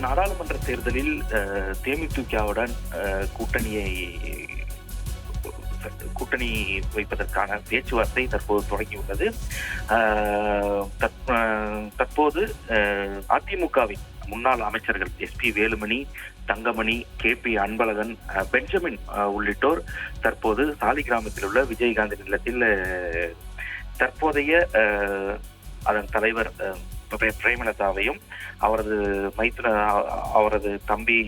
வரும் நாடாளுமன்ற தேர்தலில் தேமுதிகவுடன் கூட்டணியை கூட்டணி வைப்பதற்கான பேச்சுவார்த்தை தற்போது தொடங்கியுள்ளது. தற்போது அதிமுகவின் முன்னாள் அமைச்சர்கள் S P Velumani Thangamani K P Anbazhagan Benjamin உள்ளிட்டோர் தற்போது சாலிகிராமத்தில் உள்ள விஜயகாந்த் இல்லத்தில் தற்போதைய அதன் தலைவர் பிரேமலதாவையும் அவரது மைத்திர அவரது தம்பி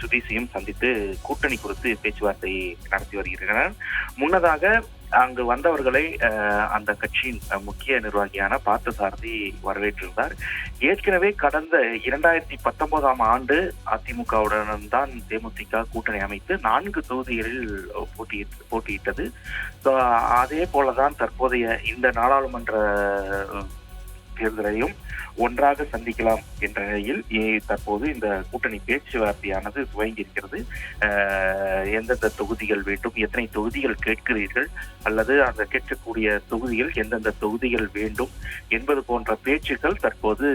சுதீஷையும் சந்தித்து கூட்டணி குறித்து பேச்சுவார்த்தை நடத்தி வருகின்றனர். முன்னதாக அங்கு வந்தவர்களை அந்த கட்சியின் முக்கிய நிர்வாகியான பார்த்தசாரதி வரவேற்றிருந்தார். ஏற்கனவே கடந்த இரண்டாயிரத்தி பத்தொன்பதாம் ஆண்டு அதிமுகவுடன் தான் தேமுதிக கூட்டணி அமைத்து நான்கு தொகுதிகளில் போட்டியிட்டு போட்டியிட்டது. அதே போலதான் தற்போதைய இந்த நாடாளுமன்ற தேர்தலையும் ஒன்றாக சந்திக்கலாம் என்ற நிலையில் தற்போது இந்த கூட்டணி பேச்சுவார்த்தையானது துவங்கி இருக்கிறது. எந்தெந்த தொகுதிகள் வேண்டும் எத்தனை தொகுதிகள் கேட்கிறீர்கள் அல்லது அந்த கேட்கக்கூடிய தொகுதிகள் எந்தெந்த தொகுதிகள் வேண்டும் என்பது போன்ற பேச்சுக்கள் தற்போது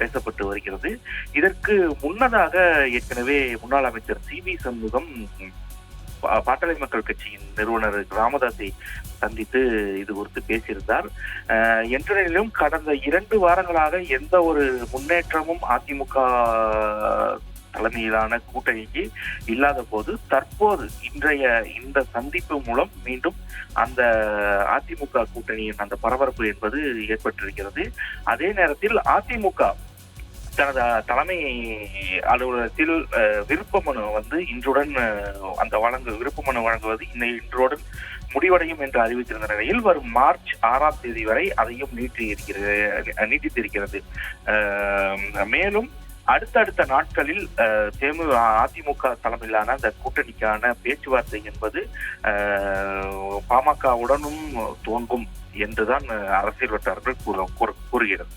பேசப்பட்டு வருகிறது. இதற்கு முன்னதாக ஏற்கனவே முன்னாள் அமைச்சர் சி வி சண்முகம் பாட்டாளி மக்கள் கட்சியின் நிறுவனர் ராமதாஸை சந்தித்து இது குறித்து பேசியிருந்தார். அஹ், நிலையிலும் கடந்த இரண்டு வாரங்களாக எந்த ஒரு முன்னேற்றமும் அதிமுக தலைமையிலான கூட்டணிக்கு இல்லாத போது தற்போது இன்றைய இந்த சந்திப்பு மூலம் மீண்டும் அந்த அதிமுக கூட்டணியின் அந்த பரபரப்பு என்பது ஏற்பட்டிருக்கிறது. அதே நேரத்தில் அதிமுக தனது தலைமை அலுவலகத்தில் விருப்ப மனு வந்து இன்றுடன் அந்த வழங்கு விருப்ப மனு வழங்குவது இன்னை இன்றுடன் முடிவடையும் என்று அறிவித்திருந்த நிலையில் வரும் மார்ச் ஆறாம் தேதி வரை அதையும் நீட்டி இருக்கிறது நீட்டித்திருக்கிறது. மேலும் அடுத்தடுத்த நாட்களில் தேமுக அதிமுக தலைமையிலான அந்த கூட்டணிக்கான பேச்சுவார்த்தை என்பது பாமகவுடனும் தோன்றும் என்றுதான் அரசியல் வட்டாரங்கள் கூறுகிறது.